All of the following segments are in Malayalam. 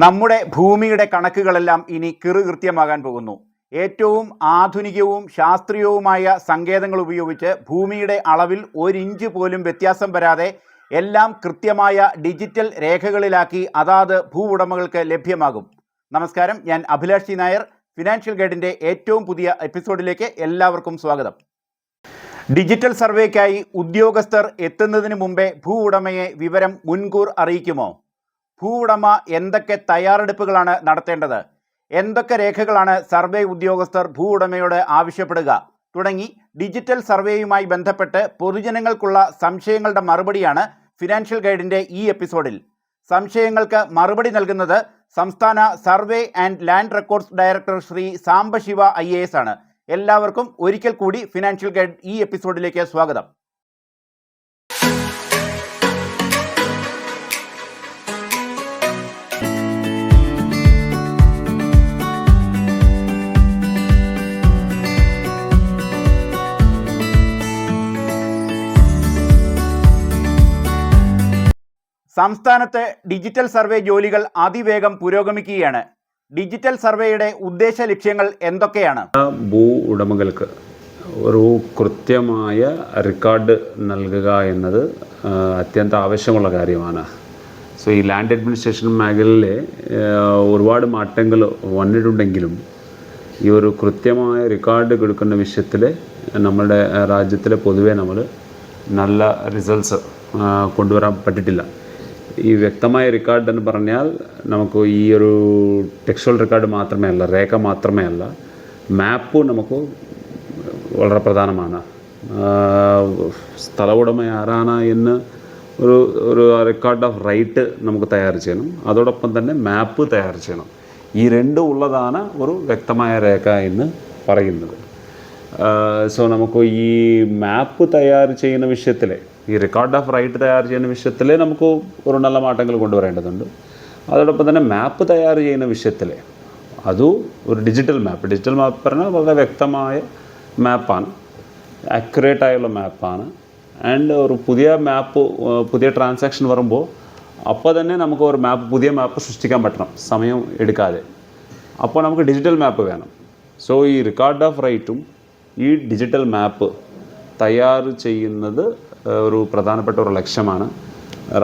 നമ്മുടെ ഭൂമിയുടെ കണക്കുകളെല്ലാം ഇനി കിറുകൃത്യമാകാൻ പോകുന്നു. ഏറ്റവും ആധുനികവും ശാസ്ത്രീയവുമായ സങ്കേതങ്ങൾ ഉപയോഗിച്ച് ഭൂമിയുടെ അളവിൽ ഒരിഞ്ച് പോലും വ്യത്യാസം വരാതെ എല്ലാം കൃത്യമായ ഡിജിറ്റൽ രേഖകളിലാക്കി അതാത് ഭൂ ഉടമകൾക്ക് ലഭ്യമാകും. നമസ്കാരം ഞാൻ അഭിലാഷ് നായർ. ഫിനാൻഷ്യൽ ഗൈഡിന്റെ ഏറ്റവും പുതിയ എപ്പിസോഡിലേക്ക് എല്ലാവർക്കും സ്വാഗതം. ഡിജിറ്റൽ സർവേക്കായി ഉദ്യോഗസ്ഥർ എത്തുന്നതിന് മുമ്പേ ഭൂ ഉടമയെ വിവരം മുൻകൂർ അറിയിക്കുമോ? ഭൂ ഉടമ എന്തൊക്കെ തയ്യാറെടുപ്പുകളാണ് നടത്തേണ്ടത്? എന്തൊക്കെ രേഖകളാണ് സർവേ ഉദ്യോഗസ്ഥർ ഭൂ ഉടമയോട് ആവശ്യപ്പെടുക? തുടങ്ങി ഡിജിറ്റൽ സർവേയുമായി ബന്ധപ്പെട്ട് പൊതുജനങ്ങൾക്കുള്ള സംശയങ്ങളുടെ മറുപടിയാണ് ഫിനാൻഷ്യൽ ഗൈഡിന്റെ ഈ എപ്പിസോഡിൽ. സംശയങ്ങൾക്ക് മറുപടി നൽകുന്നത് സംസ്ഥാന survey and land records director Shri Sambasiva I ആണ്. എല്ലാവർക്കും ഒരിക്കൽ കൂടി ഫിനാൻഷ്യൽ ഗൈഡ് ഈ എപ്പിസോഡിലേക്ക് സ്വാഗതം. സംസ്ഥാനത്ത് ഡിജിറ്റൽ സർവേ ജോലികൾ അതിവേഗം പുരോഗമിക്കുകയാണ്. ഡിജിറ്റൽ സർവേയുടെ ഉദ്ദേശ ലക്ഷ്യങ്ങൾ എന്തൊക്കെയാണ്? ഭൂ ഉടമകൾക്ക് ഒരു കൃത്യമായ റെക്കോർഡ് നൽകുക എന്നത് അത്യന്ത ആവശ്യമുള്ള കാര്യമാണ്. സോ ഈ ലാൻഡ് അഡ്മിനിസ്ട്രേഷൻ മേഖലയിൽ ഒരുപാട് മാറ്റങ്ങൾ വന്നിട്ടുണ്ടെങ്കിലും ഈ ഒരു കൃത്യമായ റെക്കോർഡ് കൊടുക്കുന്ന വിഷയത്തിൽ നമ്മുടെ രാജ്യത്തിൽ പൊതുവേ നമ്മൾ നല്ല റിസൾട്ട്സ് കൊണ്ടുവരാൻ പറ്റിയിട്ടില്ല ഈ വ്യക്തമായ റെക്കോർഡ് എന്ന് പറഞ്ഞാൽ നമുക്ക് ഈ ഒരു ടെക്സ്റ്റൽ റെക്കോർഡ് മാത്രമേ അല്ല രേഖ മാത്രമേ അല്ല മാപ്പ് നമുക്ക് വളരെ പ്രധാനമാണ്. സ്ഥല ഉടമ ആരാണ് എന്ന് ഒരു ഒരു റെക്കോർഡ് ഓഫ് റൈറ്റ് നമുക്ക് തയ്യാർ ചെയ്യണം. അതോടൊപ്പം തന്നെ മാപ്പ് തയ്യാർ ചെയ്യണം. ഈ രണ്ടും ഉള്ളതാണ് ഒരു വ്യക്തമായ രേഖ എന്ന് പറയുന്നത്. സോ നമുക്ക് ഈ മാപ്പ് തയ്യാർ ചെയ്യുന്ന വിഷയത്തിൽ ഈ റെക്കോർഡ് ഓഫ് റൈറ്റ് തയ്യാർ ചെയ്യുന്ന വിഷയത്തിൽ നമുക്ക് ഒരു നല്ല മാറ്റങ്ങൾ കൊണ്ടുവരേണ്ടതുണ്ട്. അതോടൊപ്പം തന്നെ മാപ്പ് തയ്യാർ ചെയ്യുന്ന വിഷയത്തിൽ അതും ഒരു ഡിജിറ്റൽ മാപ്പ് ഡിജിറ്റൽ മാപ്പ് പറഞ്ഞാൽ വളരെ വ്യക്തമായ മാപ്പാണ് ആക്യുറേറ്റ് ആയുള്ള മാപ്പാണ് ആൻഡ് ഒരു പുതിയ മാപ്പ് പുതിയ ട്രാൻസാക്ഷൻ വരുമ്പോൾ അപ്പോൾ തന്നെ നമുക്ക് ഒരു മാപ്പ് പുതിയ മാപ്പ് സൃഷ്ടിക്കാൻ പറ്റണം. സമയം എടുക്കാതെ. അപ്പോൾ നമുക്ക് ഡിജിറ്റൽ മാപ്പ് വേണം. സോ ഈ റെക്കോർഡ് ഓഫ് റൈറ്റും ഈ ഡിജിറ്റൽ മാപ്പ് തയ്യാർ ചെയ്യുന്നത് ഒരു പ്രധാനപ്പെട്ട ഒരു ലക്ഷ്യമാണ്.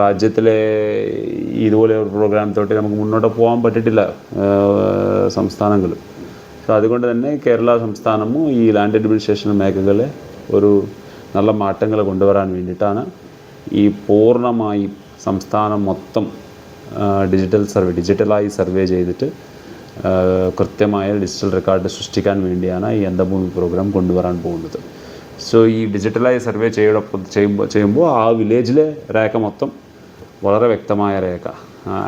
രാജ്യത്തിലെ ഇതുപോലെ ഒരു പ്രോഗ്രാം തൊട്ട് നമുക്ക് മുന്നോട്ട് പോകാൻ പറ്റിയിട്ടില്ല സംസ്ഥാനങ്ങൾ. സോ അതുകൊണ്ട് തന്നെ കേരള സംസ്ഥാനവും ഈ ലാൻഡ് അഡ്മിനിസ്ട്രേഷൻ മേഖലകളെ ഒരു നല്ല മാറ്റങ്ങൾ കൊണ്ടുവരാൻ വേണ്ടിയിട്ടാണ് ഈ പൂർണമായി സംസ്ഥാനം മൊത്തം ഡിജിറ്റൽ സർവേ ഡിജിറ്റലായി സർവേ ചെയ്തിട്ട് കൃത്യമായ ഡിജിറ്റൽ റെക്കോർഡ് സൃഷ്ടിക്കാൻ വേണ്ടിയാണ് ഈ എന്തഭൂമി പ്രോഗ്രാം കൊണ്ടുവരാൻ പോകുന്നത്. സോ ഈ ഡിജിറ്റലായി സർവേ ചെയ്യുമ്പോൾ ചെയ്യുമ്പോൾ ആ വില്ലേജിലെ രേഖ മൊത്തം വളരെ വ്യക്തമായ രേഖ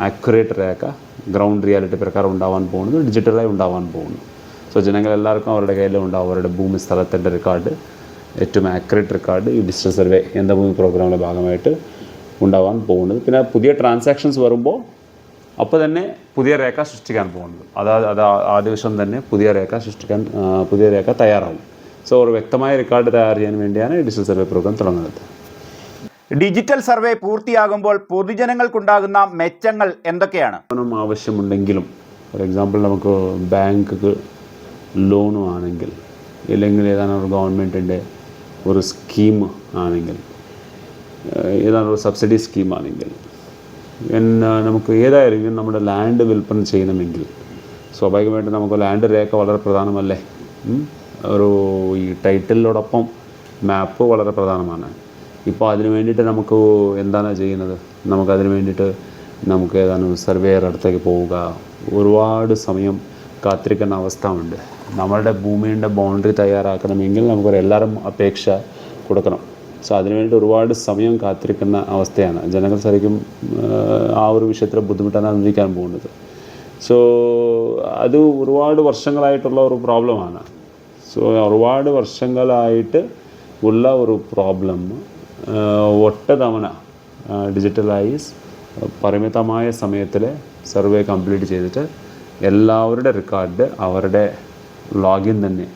ആക്യുറേറ്റ് രേഖ ഗ്രൗണ്ട് റിയാലിറ്റി പ്രകാരം ഉണ്ടാവാൻ പോകുന്നത് ഡിജിറ്റലായി ഉണ്ടാവാൻ പോകുന്നു. സോ ജനങ്ങൾ എല്ലാവർക്കും അവരുടെ കയ്യിലും ഉണ്ടാവും അവരുടെ ഭൂമി സ്ഥലത്തിന്റെ റെക്കോർഡ് ഏറ്റവും ആക്യുറേറ്റ് റെക്കോർഡ് ഈ ഡിജിറ്റൽ സർവേ എന്താ ഭൂമി പ്രോഗ്രാമിന്റെ ഭാഗമായിട്ട് ഉണ്ടാവാൻ പോകുന്നത്. പിന്നെ പുതിയ ട്രാൻസാക്ഷൻസ് വരുമ്പോൾ അപ്പോൾ തന്നെ പുതിയ രേഖ സൃഷ്ടിക്കാൻ പോകുന്നത്. അതാ അത് ആ- ദിവസം തന്നെ പുതിയ രേഖ സൃഷ്ടിക്കാൻ പുതിയ രേഖ തയ്യാറാവും. സോ ഒരു വ്യക്തമായ റെക്കോർഡ് തയ്യാർ ചെയ്യാൻ വേണ്ടിയാണ് ഡിജിറ്റൽ സർവേ പ്രോഗ്രാം തുടങ്ങുന്നത്. ഡിജിറ്റൽ സർവേ പൂർത്തിയാകുമ്പോൾ പൊതുജനങ്ങൾക്കുണ്ടാകുന്ന മെച്ചങ്ങൾ എന്തൊക്കെയാണ്? ആവശ്യമുണ്ടെങ്കിലും ഫോർ എക്സാമ്പിൾ നമുക്ക് ബാങ്ക് ലോണും ആണെങ്കിൽ അല്ലെങ്കിൽ ഏതാണ് ഒരു ഗവൺമെന്റിന്റെ ഒരു സ്കീം ആണെങ്കിൽ ഏതാണ് ഒരു സബ്സിഡി സ്കീം ആണെങ്കിൽ പിന്നെ നമുക്ക് ഏതായാലും നമ്മുടെ ലാൻഡ് വിൽപ്പന ചെയ്യണമെങ്കിൽ? സ്വാഭാവികമായിട്ടും നമുക്ക് ലാൻഡ് രേഖ വളരെ പ്രധാനമല്ലേ? ഒരു ഈ ടൈറ്റിലോടൊപ്പം മാപ്പ് വളരെ പ്രധാനമാണ്. ഇപ്പോൾ അതിന് വേണ്ടിയിട്ട് നമുക്ക് എന്താണ് ചെയ്യുന്നത്? നമുക്ക് അതിന് വേണ്ടിയിട്ട് നമുക്ക് ഏതാനും സർവേയർ അടുത്തേക്ക് പോവുക. ഒരുപാട് സമയം കാത്തിരിക്കുന്ന അവസ്ഥ ഉണ്ട് നമ്മളുടെ ഭൂമിയുടെ ബൗണ്ടറി തയ്യാറാക്കണമെങ്കിൽ നമുക്കൊരു എല്ലാവരും അപേക്ഷ കൊടുക്കണം. സോ അതിനു വേണ്ടി ഒരുപാട് സമയം കാത്തിരിക്കുന്ന അവസ്ഥയാണ്. ജനങ്ങൾ ശരിക്കും ആ ഒരു വിഷയത്തിൽ ബുദ്ധിമുട്ടാണ് അനുഭവിക്കാൻ പോകുന്നത്. സോ അത് ഒരുപാട് വർഷങ്ങളായിട്ടുള്ള ഒരു പ്രോബ്ലമാണ്. സോ ഒരുപാട് വർഷങ്ങളായിട്ട് ഉള്ള ഒരു പ്രോബ്ലം ഒട്ടതവണ തവണ ഡിജിറ്റലൈസ് പരിമിതമായ സമയത്തിൽ സർവേ കംപ്ലീറ്റ് ചെയ്തിട്ട് എല്ലാവരുടെ റെക്കോർഡ് അവരുടെ ലോഗിൻ തന്നെ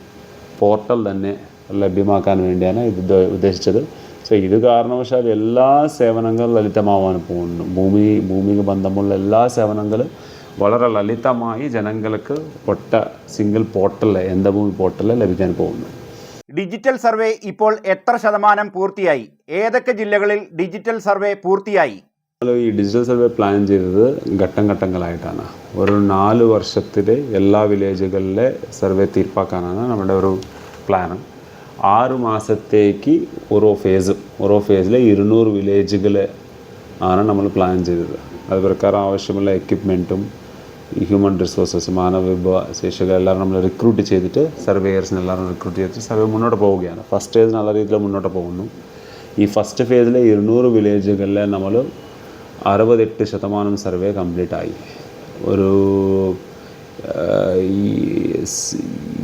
പോർട്ടൽ തന്നെ ലഭ്യമാക്കാൻ വേണ്ടിയാണ് ഇത് ഉദ്ദ- ഉദ്ദേശിച്ചത്. സോ ഇത് കാരണവശാൽ എല്ലാ സേവനങ്ങളും ലളിതമാവാൻ പോകുന്നു. ഭൂമി ഭൂമിക്ക് ബന്ധമുള്ള എല്ലാ സേവനങ്ങളും വളരെ ലളിതമായി ജനങ്ങൾക്ക് ഒറ്റ സിംഗിൾ പോർട്ടൽ എന്ത ഭൂമി പോർട്ടൽ ലഭിക്കാൻ പോകുന്നു. ഡിജിറ്റൽ സർവേ ഇപ്പോൾ എത്ര ശതമാനം പൂർത്തിയായി? ഏതൊക്കെ ജില്ലകളിൽ ഡിജിറ്റൽ സർവേ പൂർത്തിയായി? ഹലോ ഈ ഡിജിറ്റൽ സർവേ പ്ലാൻ ചെയ്തത് ഘട്ടം ഘട്ടങ്ങളായിട്ടാണ്. ഒരു നാല് വർഷത്തിൽ എല്ലാ വില്ലേജുകളിലെ സർവേ തീർപ്പാക്കാനാണ് നമ്മുടെ ഒരു പ്ലാൻ ആറ് മാസത്തേക്ക് ഓരോ ഫേസ് ഓരോ ഫേസിലെ ഇരുന്നൂറ് വില്ലേജുകൾ ആണ് നമ്മൾ പ്ലാൻ ചെയ്തത്. അത് പ്രകാരം ആവശ്യമുള്ള എക്യുപ്മെന്റും ഹ്യൂമൻ റിസോഴ്സസ് മാനവ വിഭവ ശേഷികൾ എല്ലാം നമ്മൾ റിക്രൂട്ട് ചെയ്തിട്ട് സർവേയേഴ്സിനെ എല്ലാവരും റിക്രൂട്ട് ചെയ്തിട്ട് സർവേ മുന്നോട്ട് പോവുകയാണ്. ഫസ്റ്റ് ഫേസ് നല്ല രീതിയിൽ മുന്നോട്ട് പോകുന്നു. ഈ ഫസ്റ്റ് ഫേസിലെ ഇരുന്നൂറ് വില്ലേജുകളിൽ നമ്മൾ അറുപതെട്ട് ശതമാനം സർവേ കംപ്ലീറ്റ് ആയി. ഒരു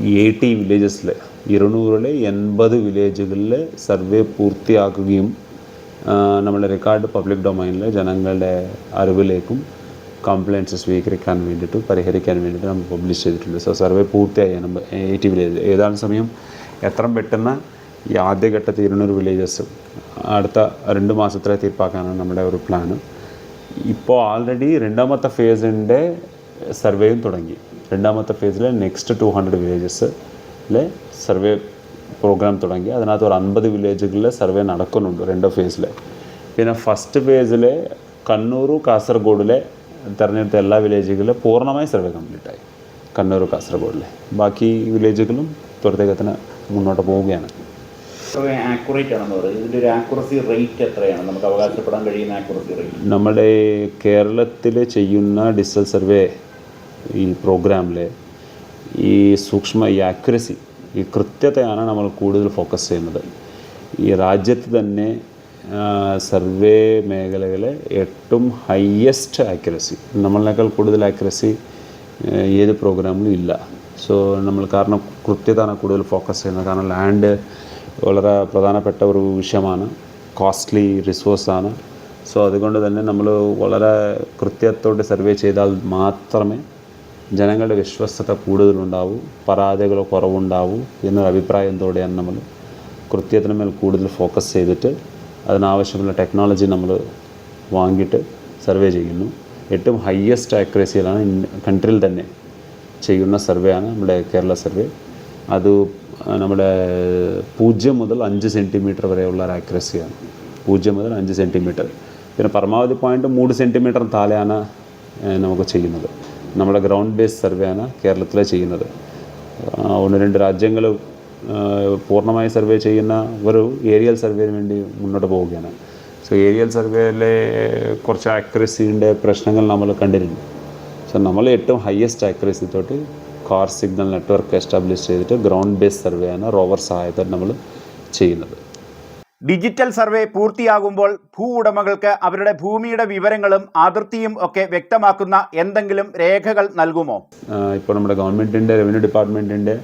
ഈ എയ്റ്റി വില്ലേജസിൽ ഇരുന്നൂറിലെ എൺപത് വില്ലേജുകളിൽ സർവേ പൂർത്തിയാക്കുകയും നമ്മുടെ റെക്കോർഡ് പബ്ലിക് ഡൊമൈനിൽ ജനങ്ങളുടെ അറിവിലേക്കും കംപ്ലയിൻസ് സ്വീകരിക്കാൻ വേണ്ടിയിട്ട് പരിഹരിക്കാൻ വേണ്ടിയിട്ട് നമ്മൾ പബ്ലിഷ് ചെയ്തിട്ടുണ്ട്. സോ സർവേ പൂർത്തിയായി. Eighty village. ഏതാനും സമയം? എത്രയും പെട്ടെന്ന് ഈ ആദ്യഘട്ടത്തിൽ ഇരുന്നൂറ് വില്ലേജസ് അടുത്ത രണ്ട് മാസത്തിലെ തീർപ്പാക്കാനാണ് നമ്മുടെ ഒരു പ്ലാൻ ഇപ്പോൾ ഓൾറെഡി രണ്ടാമത്തെ ഫേസിന്റെ സർവേയും തുടങ്ങി. രണ്ടാമത്തെ ഫേസിൽ നെക്സ്റ്റ് ടു ഹൺഡ്രഡ് വില്ലേജസിലെ സർവേ പ്രോഗ്രാം തുടങ്ങി. അതിനകത്ത് ഒരു അൻപത് വില്ലേജുകളിൽ സർവേ നടക്കുന്നുണ്ട് രണ്ടോ ഫേസിൽ പിന്നെ ഫസ്റ്റ് ഫേസിൽ കണ്ണൂർ കാസർഗോഡിലെ തിരഞ്ഞെടുത്ത എല്ലാ വില്ലേജുകളിലും പൂർണമായി സർവേ കംപ്ലീറ്റ് ആയി. കണ്ണൂർ കാസർഗോഡിലെ. ബാക്കി വില്ലേജുകളും പ്രത്യേകത്തിന് മുന്നോട്ട് പോവുകയാണ്. നമ്മുടെ കേരളത്തിൽ ചെയ്യുന്ന ഡിസൽ സർവേ ഈ പ്രോഗ്രാമിൽ ഈ സൂക്ഷ്മ ഈ ആക്യുറസി ഈ കൃത്യതയാണ് നമ്മൾ കൂടുതൽ ഫോക്കസ് ചെയ്യുന്നത്. ഈ രാജ്യത്ത് തന്നെ സർവേ മേഖലകളെ ഏറ്റവും ഹയസ്റ്റ് ആക്യുറസി നമ്മളെക്കാൾ കൂടുതൽ ആക്യുറസി ഏത് പ്രോഗ്രാമിലും ഇല്ല. സോ നമ്മൾ കാരണം കൃത്യതയാണ് കൂടുതൽ ഫോക്കസ് ചെയ്യുന്നത്. കാരണം ലാൻഡ് വളരെ പ്രധാനപ്പെട്ട ഒരു വിഷയമാണ്. കോസ്റ്റ്ലി റിസോഴ്സാണ് സോ അതുകൊണ്ട് തന്നെ നമ്മൾ വളരെ കൃത്യത്തോടെ സർവേ ചെയ്താൽ മാത്രമേ ജനങ്ങളുടെ വിശ്വസ്തത കൂടുതലുണ്ടാവും പരാതികൾ കുറവുണ്ടാവും എന്നൊരു അഭിപ്രായത്തോടെയാണ് നമ്മൾ കൃത്യത്തിന് മേൽ കൂടുതൽ ഫോക്കസ് ചെയ്തിട്ട് അതിനാവശ്യമുള്ള ടെക്നോളജി നമ്മൾ വാങ്ങിയിട്ട് സർവേ ചെയ്യുന്നു. ഏറ്റവും ഹയസ്റ്റ് ആക്യുറസിയിലാണ് കൺട്രിയിൽ തന്നെ ചെയ്യുന്ന സർവേ ആണ് നമ്മുടെ കേരള സർവേ അത് നമ്മുടെ പൂജ്യം മുതൽ അഞ്ച് സെന്റിമീറ്റർ വരെയുള്ള ഒരു ആക്യുറസിയാണ് പൂജ്യം മുതൽ അഞ്ച് സെന്റിമീറ്റർ പിന്നെ പരമാവധി പോയിന്റ് മൂന്ന് സെന്റിമീറ്റർ താഴെയാണ് നമുക്ക് ചെയ്യുന്നത്. നമ്മുടെ ഗ്രൗണ്ട് ബേസ് സർവേ ആണ് കേരളത്തിലെ ചെയ്യുന്നത്. ഒന്ന് രണ്ട് രാജ്യങ്ങൾ പൂർണമായി സർവേ ചെയ്യുന്ന ഒരു ഏരിയൽ സർവേന് വേണ്ടി മുന്നോട്ട് പോവുകയാണ്. സോ ഏരിയൽ സർവേയിലെ കുറച്ച് ആക്യുറസിന്റെ പ്രശ്നങ്ങൾ നമ്മൾ കണ്ടിരുന്നു സോ നമ്മൾ ഏറ്റവും ഹയസ്റ്റ് ആക്യുറസി തൊട്ട് കാർ സിഗ്നൽ നെറ്റ്വർക്ക് എസ്റ്റാബ്ലിഷ് ചെയ്തിട്ട് ഗ്രൗണ്ട് ബേസ് സർവേ ആണ് റോവർ സഹായത്തോടെ നമ്മൾ ചെയ്യുന്നത്. ഡിജിറ്റൽ സർവേ പൂർത്തിയാകുമ്പോൾ ഭൂ ഉടമകൾക്ക് അവരുടെ ഭൂമിയുടെ വിവരങ്ങളും അതിർത്തിയും ഒക്കെ വ്യക്തമാക്കുന്ന എന്തെങ്കിലും രേഖകൾ നൽകുമോ? ഇപ്പോൾ നമ്മുടെ ഗവൺമെന്റിന്റെ റവന്യൂ ഡിപ്പാർട്ട്മെന്റിന്റെ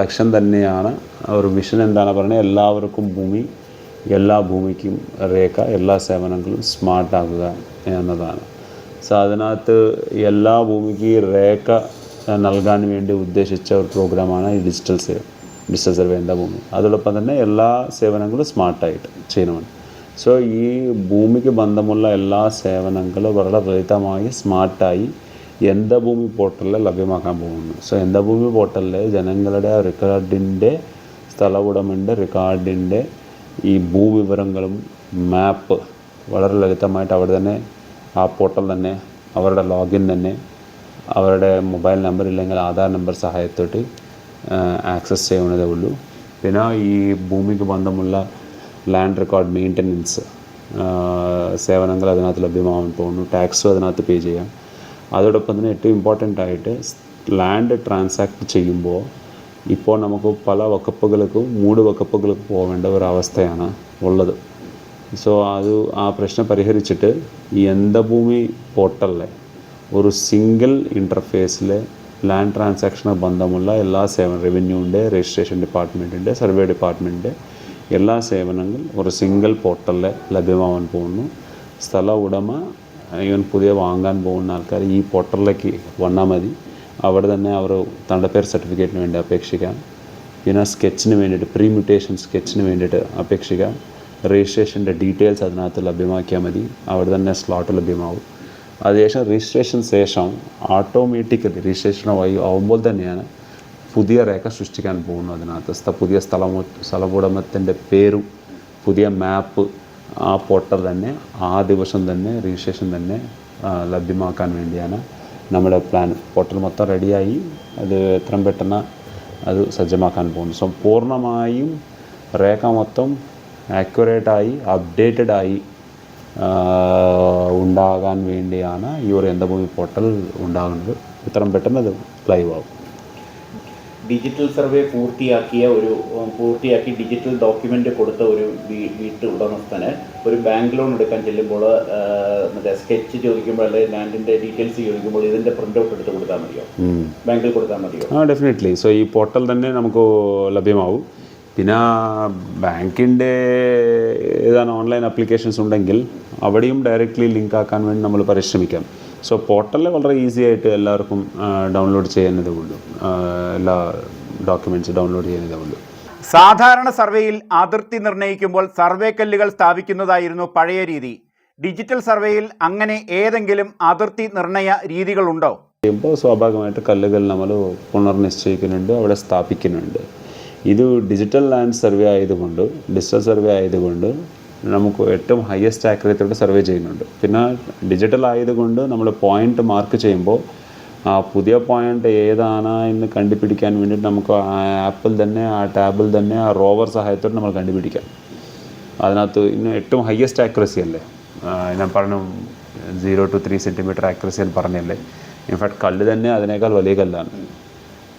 ലക്ഷ്യം തന്നെയാണ്. ഒരു മിഷൻ എന്താണ് പറയുന്നത് എല്ലാവർക്കും ഭൂമി എല്ലാ ഭൂമിക്കും രേഖ എല്ലാ സേവനങ്ങളും സ്മാർട്ടാക്കുക എന്നതാണ്. സോ അതിനകത്ത് എല്ലാ ഭൂമിക്ക് രേഖ നൽകാൻ വേണ്ടി ഉദ്ദേശിച്ച ഒരു പ്രോഗ്രാമാണ് ഈ ഡിജിറ്റൽ സേവ് ഡിജിറ്റൽ സർവേ ഭൂമി. അതോടൊപ്പം തന്നെ എല്ലാ സേവനങ്ങളും സ്മാർട്ടായിട്ട് ചെയ്യണമെന്ന് സോ ഈ ഭൂമിക്ക് ബന്ധമുള്ള എല്ലാ സേവനങ്ങളും വളരെ ലളിതമായി സ്മാർട്ടായി എന്താ ഭൂമി പോർട്ടലിൽ ലഭ്യമാക്കാൻ പോകുന്നു. സോ എന്താ ഭൂമി പോർട്ടലിൽ ജനങ്ങളുടെ റെക്കോർഡിന്റെ സ്ഥല ഉടമന്റെ റെക്കോർഡിന്റെ ഈ ഭൂവിവരങ്ങളും മാപ്പ് വളരെ ലളിതമായിട്ട് അവിടെ തന്നെ ആ പോർട്ടൽ തന്നെ അവരുടെ ലോഗിൻ തന്നെ അവരുടെ മൊബൈൽ നമ്പർ ഇല്ലെങ്കിൽ ആധാർ നമ്പർ സഹായത്തോട്ട് ആക്സസ് ചെയ്യണതേ ഉള്ളൂ. പിന്നെ ഈ ഭൂമിക്ക് ബന്ധമുള്ള ലാൻഡ് റെക്കോർഡ് മെയിന്റനൻസ് സേവനങ്ങൾ അതിനകത്ത് ലഭ്യമാവാൻ പോകുന്നു ടാക്സും അതിനകത്ത് പേ ചെയ്യാം. അതോടൊപ്പം തന്നെ ഏറ്റവും ഇമ്പോർട്ടന്റ് ആയിട്ട് ലാൻഡ് ട്രാൻസാക്ട് ചെയ്യുമ്പോൾ ഇപ്പോൾ നമുക്ക് പല വക്കപ്പുകൾക്കും മൂട് വക്കപ്പുകൾക്ക് പോകേണ്ട ഒരു അവസ്ഥയാണ് ഉള്ളത്. സോ അത് ആ പ്രശ്നം പരിഹരിച്ചിട്ട് ഈ എന്ത ഭൂമി പോർട്ടലിലെ ഒരു സിംഗിൾ ഇന്റർഫേസിൽ ലാൻഡ് ട്രാൻസാക്ഷന് ബന്ധമുള്ള എല്ലാ സേവന റവന്യൂന്റെ രജിസ്ട്രേഷൻ ഡിപ്പാർട്ട്മെന്റിന്റെ സർവേ ഡിപ്പാർട്ട്മെന്റ് എല്ലാ സേവനങ്ങളും ഒരു സിംഗിൾ പോർട്ടലിൽ ലഭ്യമാവാൻ പോകുന്നു. സ്ഥല ഉടമ ഈവൻ പുതിയ വാങ്ങാൻ പോകുന്ന ആൾക്കാർ ഈ പോർട്ടലിലേക്ക് വന്നാൽ മതി. അവിടെ തന്നെ അവർ തന്റെ പേര് സർട്ടിഫിക്കറ്റിന് വേണ്ടി അപേക്ഷിക്കാം. പിന്നെ സ്കെച്ചിന് വേണ്ടിയിട്ട് പ്രീ മ്യൂട്ടേഷൻ സ്കെച്ചിന് വേണ്ടിയിട്ട് അപേക്ഷിക്കാം. രജിസ്ട്രേഷന്റെ ഡീറ്റെയിൽസ് അതിനകത്ത് ലഭ്യമാക്കിയാൽ മതി. അവിടെ തന്നെ സ്ലോട്ട് ലഭ്യമാവും. അതിനുശേഷം രജിസ്ട്രേഷൻ ശേഷം ഓട്ടോമാറ്റിക്കലി രജിസ്ട്രേഷൻ വഴി ആവുമ്പോൾ തന്നെയാണ് പുതിയ രേഖ സൃഷ്ടിക്കാൻ പോകുന്നു അതിനകത്ത്. പുതിയ സ്ഥലമോ സ്ഥലമുടമത്തിന്റെ പേരും പുതിയ മാപ്പ് ആ പോർട്ടൽ തന്നെ ആ ദിവസം തന്നെ രജിസ്ട്രേഷൻ തന്നെ ലഭ്യമാക്കാൻ വേണ്ടിയാണ് നമ്മുടെ പ്ലാൻ പോർട്ടൽ മൊത്തം റെഡിയായി അത് എത്രയും പെട്ടെന്ന് അത് സജ്ജമാക്കാൻ പോകുന്നു. സോ പൂർണമായും രേഖ മൊത്തം ആക്യുറേറ്റായി അപ്ഡേറ്റഡ് ആയി ആ, ഉണ്ടാകാൻ വേണ്ടിയാണ് ഈ ഒരു എന്തഭൂമി പോർട്ടൽ ഉണ്ടാകുന്നത്. ഇത്രയും പെട്ടെന്ന് അത് ലൈവ് ആവും. ഡിജിറ്റൽ സർവേ പൂർത്തിയാക്കിയ ഒരു പൂർത്തിയാക്കി ഡിജിറ്റൽ ഡോക്യുമെന്റ് കൊടുത്ത ഒരു വീട്ടു ഉടമസ്ഥന് ഒരു ബാങ്ക് ലോൺ എടുക്കാൻ ചെല്ലുമ്പോൾ മറ്റേ സ്കെച്ച് ചോദിക്കുമ്പോൾ അല്ലെങ്കിൽ ലാൻഡിന്റെ ഡീറ്റെയിൽസ് ചോദിക്കുമ്പോൾ ഇതിന്റെ പ്രിന്റ് ഔട്ട് എടുത്ത് കൊടുത്താൽ മതിയോ? ബാങ്കിൽ കൊടുത്താൽ മതിയോ? ആ ഡെഫിനറ്റ്ലി സോ ഈ പോർട്ടൽ തന്നെ നമുക്ക് ലഭ്യമാവും. പിന്നെ ബാങ്കിന്റെ ഏതാണ് ഓൺലൈൻ അപ്ലിക്കേഷൻസ് ഉണ്ടെങ്കിൽ അവിടെയും ഡയറക്റ്റ്ലി ലിങ്ക് ആക്കാൻ വേണ്ടി നമ്മൾ പരിശ്രമിക്കാം. സോ പോർട്ടലിൽ വളരെ ഈസി ആയിട്ട് എല്ലാവർക്കും ഡൗൺലോഡ് ചെയ്യുന്നതേ ഉള്ളൂ. എല്ലാ ഡോക്യുമെന്റ്സ് ഡൗൺലോഡ് ചെയ്യുന്നതേ ഉള്ളൂ. സാധാരണ സർവേയിൽ അതിർത്തി നിർണയിക്കുമ്പോൾ സർവേ കല്ലുകൾ സ്ഥാപിക്കുന്നതായിരുന്നു പഴയ രീതി. ഡിജിറ്റൽ സർവേയിൽ അങ്ങനെ ഏതെങ്കിലും അതിർത്തി നിർണയ രീതികളുണ്ടോ? ചെയ്യുമ്പോൾ സ്വാഭാവികമായിട്ട് കല്ലുകൾ നമ്മൾ പുനർനിശ്ചയിക്കുന്നുണ്ട് അവിടെ സ്ഥാപിക്കുന്നുണ്ട്. ഇത് ഡിജിറ്റൽ ലാൻഡ് സർവേ ആയതുകൊണ്ട് ഡിജിറ്റൽ സർവേ ആയതുകൊണ്ട് നമുക്ക് ഏറ്റവും ഹയസ്റ്റ് ആക്യുറേറ്റോടെ സർവേ ചെയ്യുന്നുണ്ട്. പിന്നെ ഡിജിറ്റൽ ആയതുകൊണ്ട് നമ്മൾ പോയിന്റ് മാർക്ക് ചെയ്യുമ്പോൾ ആ പുതിയ പോയിന്റ് ഏതാണ് എന്ന് കണ്ടുപിടിക്കാൻ വേണ്ടിയിട്ട് നമുക്ക് ആ ആപ്പിൽ തന്നെ ആ ടാബിൽ തന്നെ ആ റോവർ സഹായത്തോടെ നമ്മൾ കണ്ടുപിടിക്കാം. അതിനകത്ത് ഇന്ന് ഏറ്റവും ഹയസ്റ്റ് ആക്യുറസി അല്ലേ? ഞാൻ പറഞ്ഞു zero two three centimetre accuracy എന്ന് പറഞ്ഞല്ലേ? ഇൻഫാക്ട് കല്ല് തന്നെ അതിനേക്കാൾ വലിയ കല്ലാണ്.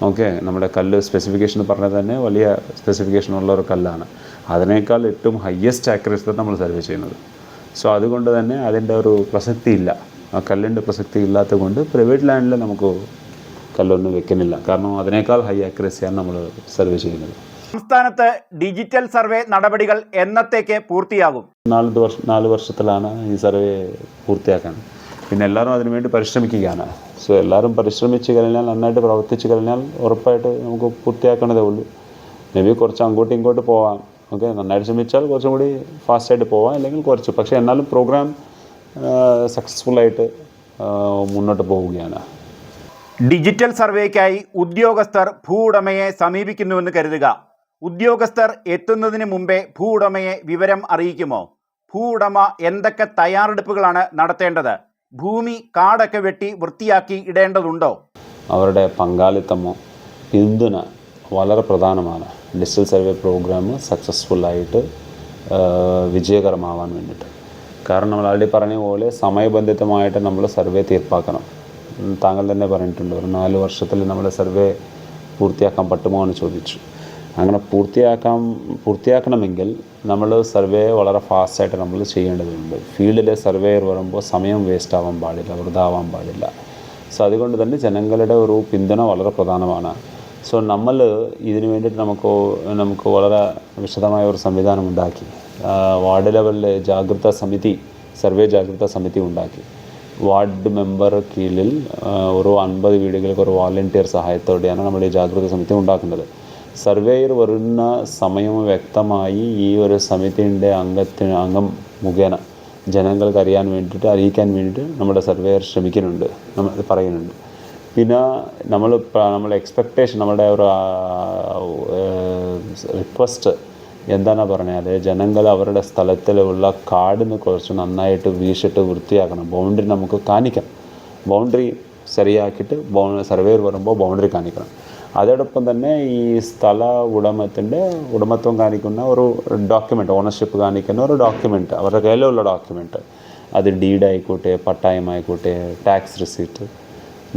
ഓക്കെ നമ്മുടെ കല്ല് സ്പെസിഫിക്കേഷൻ പറഞ്ഞാൽ തന്നെ വലിയ സ്പെസിഫിക്കേഷൻ ഉള്ള ഒരു കല്ലാണ്. അതിനേക്കാൾ ഏറ്റവും ഹയസ്റ്റ് ആക്യുറസി നമ്മൾ സർവേ ചെയ്യുന്നത്. സോ അതുകൊണ്ട് തന്നെ അതിന്റെ ഒരു പ്രസക്തി ഇല്ല ആ കല്ലിന്റെ പ്രസക്തി ഇല്ലാത്തത് കൊണ്ട് പ്രൈവറ്റ് ലാൻഡിൽ നമുക്ക് കല്ലൊന്നും വെക്കുന്നില്ല. കാരണം അതിനേക്കാൾ ഹൈ ആക്യുറസിയാണ് നമ്മൾ സർവേ ചെയ്യുന്നത്. സംസ്ഥാനത്ത് ഡിജിറ്റൽ സർവേ നടപടികൾ എന്നത്തേക്ക് പൂർത്തിയാകും? നാല് വർഷം നാല് വർഷത്തിലാണ് ഈ സർവേ പൂർത്തിയാക്കാൻ. പിന്നെ എല്ലാവരും അതിനുവേണ്ടി പരിശ്രമിക്കുകയാണ്. സോ എല്ലാവരും പരിശ്രമിച്ച് കഴിഞ്ഞാൽ നന്നായിട്ട് പ്രവർത്തിച്ച് കഴിഞ്ഞാൽ ഉറപ്പായിട്ട് നമുക്ക് പൂർത്തിയാക്കണതേ ഉള്ളൂ. മേ ബി കുറച്ച് അങ്ങോട്ടും ഇങ്ങോട്ട് പോവാം. ഓക്കെ നന്നായിട്ട് ശ്രമിച്ചാൽ കുറച്ചും കൂടി ഫാസ്റ്റായിട്ട് പോവാം അല്ലെങ്കിൽ കുറച്ച്. പക്ഷേ എന്നാലും പ്രോഗ്രാം സക്സസ്ഫുള്ളായിട്ട് മുന്നോട്ട് പോവുകയാണ്. ഡിജിറ്റൽ സർവേക്കായി ഉദ്യോഗസ്ഥർ ഭൂവുടമയെ സമീപിക്കുന്നുവെന്ന് കരുതുക. ഉദ്യോഗസ്ഥർ എത്തുന്നതിന് മുമ്പേ ഭൂവുടമയെ വിവരം അറിയിക്കുമോ? ഭൂവുടമ എന്തൊക്കെ തയ്യാറെടുപ്പുകളാണ് നടത്തേണ്ടത്? ഭൂമി കാടൊക്കെ വെട്ടി വൃത്തിയാക്കി ഇടേണ്ടതുണ്ടോ? അവരുടെ പങ്കാളിത്തമോ പിന്തുണ വളരെ പ്രധാനമാണ്. ഡിജിറ്റൽ സർവേ പ്രോഗ്രാം സക്സസ്ഫുള്ളായിട്ട് വിജയകരമാവാൻ വേണ്ടിയിട്ട്. കാരണം നമ്മൾ ആൾറെഡി പറഞ്ഞ പോലെ സമയബന്ധിതമായിട്ട് നമ്മൾ സർവേ തീർപ്പാക്കണം. താങ്കൾ തന്നെ പറഞ്ഞിട്ടുണ്ട് ഒരു നാല് വർഷത്തിൽ നമ്മൾ സർവേ പൂർത്തിയാക്കാൻ പറ്റുമോ എന്ന് ചോദിച്ചു. അങ്ങനെ പൂർത്തിയാക്കാൻ പൂർത്തിയാക്കണമെങ്കിൽ നമ്മൾ സർവേ വളരെ ഫാസ്റ്റായിട്ട് നമ്മൾ ചെയ്യേണ്ടതുണ്ട്. ഫീൽഡിലെ സർവേയർ വരുമ്പോൾ സമയം വേസ്റ്റ് ആവാൻ പാടില്ല വൃതാവാൻ പാടില്ല. സോ അതുകൊണ്ട് തന്നെ ജനങ്ങളുടെ ഒരു പിന്തുണ വളരെ പ്രധാനമാണ്. സോ നമ്മൾ ഇതിനു വേണ്ടിയിട്ട് നമുക്ക് നമുക്ക് വളരെ വിശദമായ ഒരു സംവിധാനം ഉണ്ടാക്കി. വാർഡ് ലെവലിലെ ജാഗ്രത സമിതി സർവേ ജാഗ്രത സമിതി ഉണ്ടാക്കി. വാർഡ് മെമ്പർ കീഴിൽ ഒരു അൻപത് വീടുകൾക്ക് ഒരു വാളണ്ടിയർ സഹായത്തോടെയാണ് നമ്മൾ ഈ ജാഗ്രതാ സമിതി ഉണ്ടാക്കുന്നത്. സർവേയർ വരുന്ന സമയം വ്യക്തമായി ഈ ഒരു സമിതിന്റെ അംഗത്തിന് അംഗം മുഖേന ജനങ്ങൾക്ക് അറിയാൻ വേണ്ടിയിട്ട് അറിയിക്കാൻ വേണ്ടിയിട്ട് നമ്മുടെ സർവേയർ ശ്രമിക്കുന്നുണ്ട്. നമ്മൾ പറയുന്നുണ്ട്. പിന്നെ നമ്മൾ നമ്മൾ എക്സ്പെക്റ്റേഷൻ നമ്മുടെ ഒരു റിക്വസ്റ്റ് എന്താണ് പറഞ്ഞാൽ ജനങ്ങൾ അവരുടെ സ്ഥലത്തിലുള്ള കാടിന് കുറച്ച് നന്നായിട്ട് വീശിട്ട് വൃത്തിയാക്കണം. ബൗണ്ടറി നമുക്ക് കാണിക്കാം. ബൗണ്ടറി ശരിയാക്കിയിട്ട് ബൗ സർവേയർ വരുമ്പോൾ ബൗണ്ടറി കാണിക്കണം. അതോടൊപ്പം തന്നെ ഈ സ്ഥല ഉടമത്തിന്റെ ഉടമത്വം കാണിക്കുന്ന ഒരു ഡോക്യുമെന്റ് ഓണർഷിപ്പ് കാണിക്കുന്ന ഒരു ഡോക്യുമെന്റ് അവരുടെ കയ്യിലുള്ള ഡോക്യുമെന്റ് അത് പട്ടായം ആയിക്കോട്ടെ ടാക്സ് റിസീറ്റ്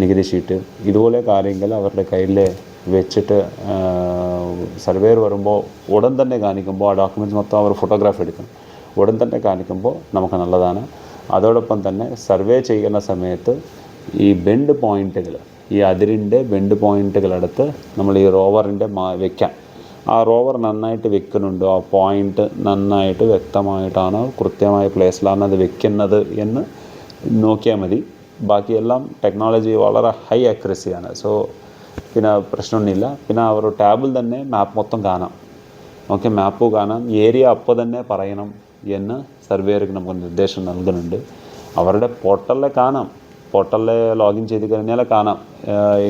നികുതി ഷീറ്റ് ഇതുപോലെ കാര്യങ്ങൾ അവരുടെ കയ്യിൽ വെച്ചിട്ട് സർവേർ വരുമ്പോൾ ഉടൻ തന്നെ കാണിക്കുമ്പോൾ ആ ഡോക്യുമെന്റ്സ് മൊത്തം അവർ ഫോട്ടോഗ്രാഫ് എടുക്കണം ഉടൻ തന്നെ കാണിക്കുമ്പോൾ നമുക്ക് നല്ലതാണ്. അതോടൊപ്പം തന്നെ സർവേ ചെയ്യുന്ന സമയത്ത് ഈ ബെൻഡ് പോയിന്റുകൾ ഈ അതിരിന്റെ ബെൻഡ് പോയിന്റുകളെടുത്ത് നമ്മൾ ഈ റോവറിന്റെ മാ വെക്കാം ആ റോവർ നന്നായിട്ട് വെക്കുന്നുണ്ടോ. ആ പോയിന്റ് നന്നായിട്ട് വ്യക്തമായിട്ടാണ് കൃത്യമായ പ്ലേസിലാണ് അത് വെക്കുന്നത് എന്ന് നോക്കിയാൽ മതി. ബാക്കിയെല്ലാം ടെക്നോളജി വളരെ ഹൈ ആക്യുറസിയാണ് സോ പിന്നെ പ്രശ്നമൊന്നുമില്ല. പിന്നെ അവർ ടാബിൽ തന്നെ മാപ്പ് മൊത്തം കാണാം. ഓക്കെ മാപ്പ് കാണാം. ഏരിയ അപ്പോൾ തന്നെ പറയണം എന്ന് സർവേയർക്ക് നമുക്ക് നിർദ്ദേശം നൽകുന്നുണ്ട്. അവരുടെ പോർട്ടലിൽ കാണാം. പോർട്ടലിൽ ലോഗിൻ ചെയ്ത് കഴിഞ്ഞാൽ കാണാം.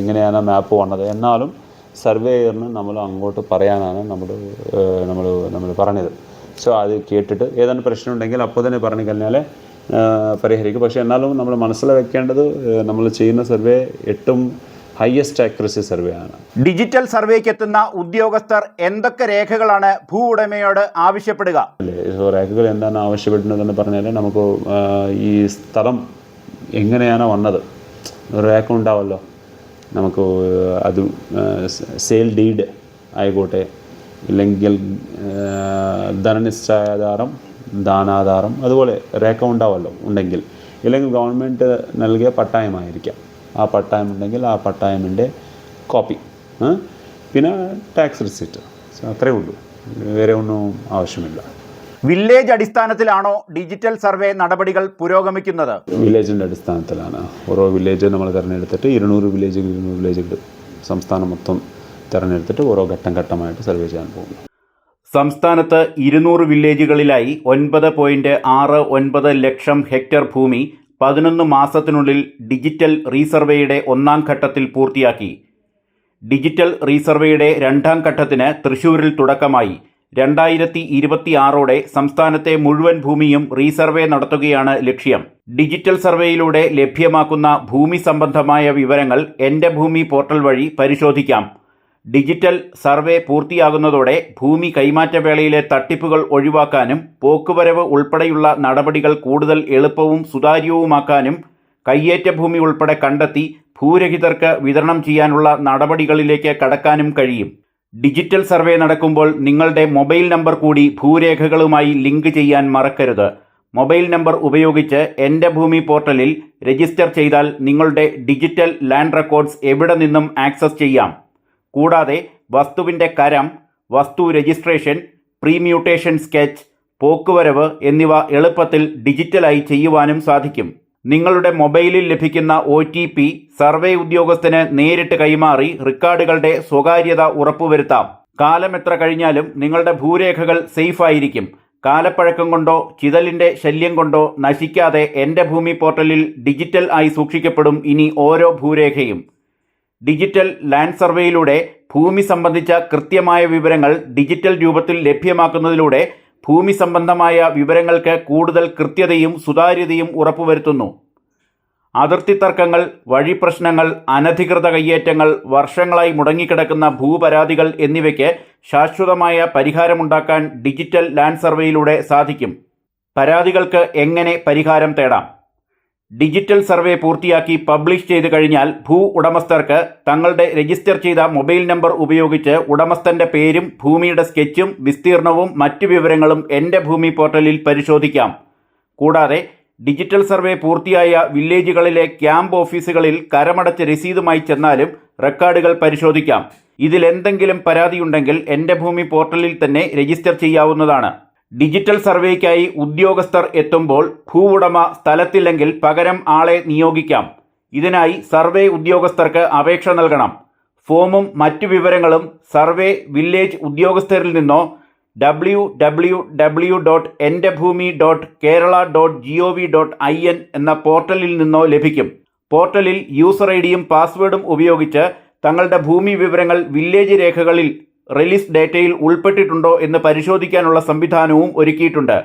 എങ്ങനെയാണ് മാപ്പ് വന്നത്. എന്നാലും സർവേയറിന് നമ്മൾ അങ്ങോട്ട് പറയാനാണ് നമ്മൾ നമ്മൾ നമ്മൾ പറഞ്ഞത്. സോ അത് കേട്ടിട്ട് ഏതാണ് പ്രശ്നം ഉണ്ടെങ്കിൽ അപ്പോൾ തന്നെ പറഞ്ഞു കഴിഞ്ഞാൽ പരിഹരിക്കും. പക്ഷേ എന്നാലും നമ്മൾ മനസ്സിൽ വെക്കേണ്ടത് നമ്മൾ ചെയ്യുന്ന സർവേ ഏറ്റവും ഹയസ്റ്റ് ആക്യുറസി സർവേ ആണ്. ഡിജിറ്റൽ സർവേക്ക് എത്തുന്ന ഉദ്യോഗസ്ഥർ എന്തൊക്കെ രേഖകളാണ് ഭൂ ഉടമയോട് ആവശ്യപ്പെടുക? രേഖകൾ എന്താണ് ആവശ്യപ്പെടുന്നതെന്ന് പറഞ്ഞാൽ നമുക്ക് ഈ സ്ഥലം എങ്ങനെയാണ് വന്നത്? ഒരു ഉണ്ടാവല്ലോ. നമുക്ക് അത് സെയിൽ ഡീഡ് ആയിക്കോട്ടെ. ഇല്ലെങ്കിൽ ധനനിശ്ചയാധാരം ദാനാധാരം അതുപോലെ രേഖ ഉണ്ടാവുമല്ലോ ഉണ്ടെങ്കിൽ. ഇല്ലെങ്കിൽ ഗവൺമെന്റ് നൽകിയ പട്ടായമായിരിക്കാം. ആ പട്ടായം ഉണ്ടെങ്കിൽ ആ പട്ടായമിന്റെ കോപ്പി പിന്നെ ടാക്സ് റിസീറ്റ് അത്രയേ ഉള്ളൂ. വേറെ ഒന്നും ആവശ്യമില്ല. വില്ലേജ് അടിസ്ഥാനത്തിലാണോ ഡിജിറ്റൽ സർവേ നടപടികൾ പുരോഗമിക്കുന്നത്? വില്ലേജിന്റെ അടിസ്ഥാനത്തിലാണ്. ഓരോ വില്ലേജ് നമ്മൾ തിരഞ്ഞെടുത്തിട്ട് ഇരുന്നൂറ് വില്ലേജ് ഇരുന്നൂറ് വില്ലേജ് സംസ്ഥാനം മൊത്തം തിരഞ്ഞെടുത്തിട്ട് ഓരോ ഘട്ടം ഘട്ടമായിട്ട് സർവേ ചെയ്യാൻ പോകുന്നു. സംസ്ഥാനത്ത് ഇരുന്നൂറ് വില്ലേജുകളിലായി ഒൻപത് പോയിന്റ് ആറ് ഒൻപത് ലക്ഷം ഹെക്ടർ ഭൂമി പതിനൊന്ന് മാസത്തിനുള്ളിൽ ഡിജിറ്റൽ റീസർവേയുടെ ഒന്നാം ഘട്ടത്തിൽ പൂർത്തിയാക്കി. ഡിജിറ്റൽ റീസർവേയുടെ രണ്ടാം ഘട്ടത്തിന് തൃശൂരിൽ തുടക്കമായി. രണ്ടായിരത്തി ഇരുപത്തിയാറോടെ സംസ്ഥാനത്തെ മുഴുവൻ ഭൂമിയും റീസർവേ നടത്തുകയാണ് ലക്ഷ്യം. ഡിജിറ്റൽ സർവേയിലൂടെ ലഭ്യമാക്കുന്ന ഭൂമി സംബന്ധമായ വിവരങ്ങൾ എന്റെ ഭൂമി പോർട്ടൽ വഴി പരിശോധിക്കാം. ഡിജിറ്റൽ സർവേ പൂർത്തിയാകുന്നതോടെ ഭൂമി കൈമാറ്റ വേളയിലെ തട്ടിപ്പുകൾ ഒഴിവാക്കാനും പോക്കുവരവ് ഉൾപ്പെടെയുള്ള നടപടികൾ കൂടുതൽ എളുപ്പവും സുതാര്യവുമാക്കാനും കയ്യേറ്റ ഭൂമി ഉൾപ്പെടെ കണ്ടെത്തി ഭൂരഹിതർക്ക് വിതരണം ചെയ്യാനുള്ള നടപടികളിലേക്ക് കടക്കാനും കഴിയും. ഡിജിറ്റൽ സർവേ നടക്കുമ്പോൾ നിങ്ങളുടെ മൊബൈൽ നമ്പർ കൂടി ഭൂരേഖകളുമായി ലിങ്ക് ചെയ്യാൻ മറക്കരുത്. മൊബൈൽ നമ്പർ ഉപയോഗിച്ച് എന്റെ ഭൂമി പോർട്ടലിൽ രജിസ്റ്റർ ചെയ്താൽ നിങ്ങളുടെ ഡിജിറ്റൽ ലാൻഡ് റെക്കോർഡ്സ് എവിടെ നിന്നും ആക്സസ് ചെയ്യാം. കൂടാതെ വസ്തുവിന്റെ കരം വസ്തു രജിസ്ട്രേഷൻ പ്രീമ്യൂട്ടേഷൻ സ്കെച്ച് പോക്കുവരവ് എന്നിവ എളുപ്പത്തിൽ ഡിജിറ്റലായി ചെയ്യുവാനും സാധിക്കും. നിങ്ങളുടെ മൊബൈലിൽ ലഭിക്കുന്ന ഒ ടി പി സർവേ ഉദ്യോഗസ്ഥന് നേരിട്ട് കൈമാറി റെക്കോർഡുകളുടെ സ്വകാര്യത ഉറപ്പുവരുത്താം. കാലം എത്ര കഴിഞ്ഞാലും നിങ്ങളുടെ ഭൂരേഖകൾ സേഫായിരിക്കും കാലപ്പഴക്കം കൊണ്ടോ ചിതലിന്റെ ശല്യം കൊണ്ടോ നശിക്കാതെ എന്റെ ഭൂമി പോർട്ടലിൽ ഡിജിറ്റൽ ആയി സൂക്ഷിക്കപ്പെടും ഇനി ഓരോ ഭൂരേഖയും. ഡിജിറ്റൽ ലാൻഡ് സർവേയിലൂടെ ഭൂമി സംബന്ധിച്ച കൃത്യമായ വിവരങ്ങൾ ഡിജിറ്റൽ രൂപത്തിൽ ലഭ്യമാക്കുന്നതിലൂടെ ഭൂമി സംബന്ധമായ വിവരങ്ങൾക്ക് കൂടുതൽ കൃത്യതയും സുതാര്യതയും ഉറപ്പുവരുത്തുന്നു. അതിർത്തി തർക്കങ്ങൾ വഴിപ്രശ്നങ്ങൾ അനധികൃത കയ്യേറ്റങ്ങൾ വർഷങ്ങളായി മുടങ്ങിക്കിടക്കുന്ന ഭൂപരാതികൾ എന്നിവയ്ക്ക് ശാശ്വതമായ പരിഹാരമുണ്ടാക്കാൻ ഡിജിറ്റൽ ലാൻഡ് സർവേയിലൂടെ സാധിക്കും. പരാതികൾക്ക് എങ്ങനെ പരിഹാരം തേടാം? ഡിജിറ്റൽ സർവേ പൂർത്തിയാക്കി പബ്ലിഷ് ചെയ്തു കഴിഞ്ഞാൽ ഭൂ ഉടമസ്ഥർക്ക് തങ്ങളുടെ രജിസ്റ്റർ ചെയ്ത മൊബൈൽ നമ്പർ ഉപയോഗിച്ച് ഉടമസ്ഥന്റെ പേരും ഭൂമിയുടെ സ്കെച്ചും വിസ്തീർണവും മറ്റു വിവരങ്ങളും എന്റെ ഭൂമി പോർട്ടലിൽ പരിശോധിക്കാം. കൂടാതെ ഡിജിറ്റൽ സർവേ പൂർത്തിയായ വില്ലേജുകളിലെ ക്യാമ്പ് ഓഫീസുകളിൽ കരമടച്ച രസീതുമായി ചെന്നാലും റെക്കോർഡുകൾ പരിശോധിക്കാം. ഇതിലെന്തെങ്കിലും പരാതിയുണ്ടെങ്കിൽ എന്റെ ഭൂമി പോർട്ടലിൽ തന്നെ രജിസ്റ്റർ ചെയ്യാവുന്നതാണ്. ഡിജിറ്റൽ സർവേക്കായി ഉദ്യോഗസ്ഥർ എത്തുമ്പോൾ ഭൂവുടമ സ്ഥലത്തില്ലെങ്കിൽ പകരം ആളെ നിയോഗിക്കാം. ഇതിനായി സർവേ ഉദ്യോഗസ്ഥർക്ക് അപേക്ഷ നൽകണം. ഫോമും മറ്റു വിവരങ്ങളും സർവേ വില്ലേജ് ഉദ്യോഗസ്ഥരിൽ നിന്നോ ഡബ്ല്യു ഡബ്ല്യു ഡബ്ല്യു ഡോട്ട് എന്റെ ഭൂമി dot Kerala dot G O V dot I N എന്ന പോർട്ടലിൽ നിന്നോ ലഭിക്കും. പോർട്ടലിൽ യൂസർ ഐ ഡിയും പാസ്വേഡും ഉപയോഗിച്ച് തങ്ങളുടെ ഭൂമി വിവരങ്ങൾ വില്ലേജ് രേഖകളിൽ റിലീസ് ഡേറ്റയിൽ ഉൾപ്പെട്ടിട്ടുണ്ടോ എന്ന് പരിശോധിക്കാനുള്ള സംവിധാനവും ഒരുക്കിയിട്ടുണ്ട്.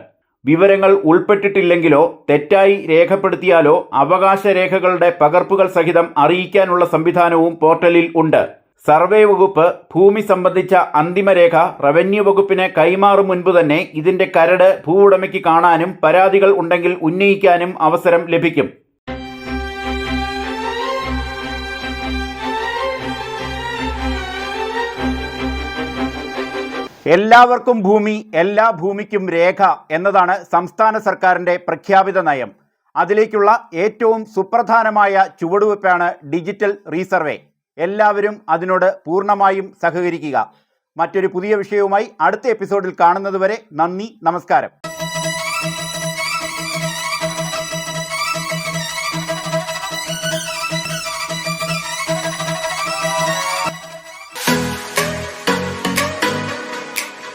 വിവരങ്ങൾ ഉൾപ്പെട്ടിട്ടില്ലെങ്കിലോ തെറ്റായി രേഖപ്പെടുത്തിയാലോ അവകാശ രേഖകളുടെ പകർപ്പുകൾ സഹിതം അറിയിക്കാനുള്ള സംവിധാനവും പോർട്ടലിൽ ഉണ്ട്. സർവേ വകുപ്പ് ഭൂമി സംബന്ധിച്ച അന്തിമരേഖ റവന്യൂ വകുപ്പിന് കൈമാറും മുൻപ് തന്നെ ഇതിന്റെ കരട് ഭൂവുടമയ്ക്ക് കാണാനും പരാതികൾ ഉണ്ടെങ്കിൽ ഉന്നയിക്കാനും അവസരം ലഭിക്കും. എല്ലാവർക്കും ഭൂമി എല്ലാ ഭൂമിക്കും രേഖ എന്നതാണ് സംസ്ഥാന സർക്കാരിന്റെ പ്രഖ്യാപിത നയം. അതിലേക്കുള്ള ഏറ്റവും സുപ്രധാനമായ ചുവടുവയ്പ്പാണ് ഡിജിറ്റൽ റീസർവേ. എല്ലാവരും അതിനോട് പൂർണമായും സഹകരിക്കുക. മറ്റൊരു പുതിയ വിഷയവുമായി അടുത്ത എപ്പിസോഡിൽ കാണുന്നതുവരെ നന്ദി നമസ്കാരം.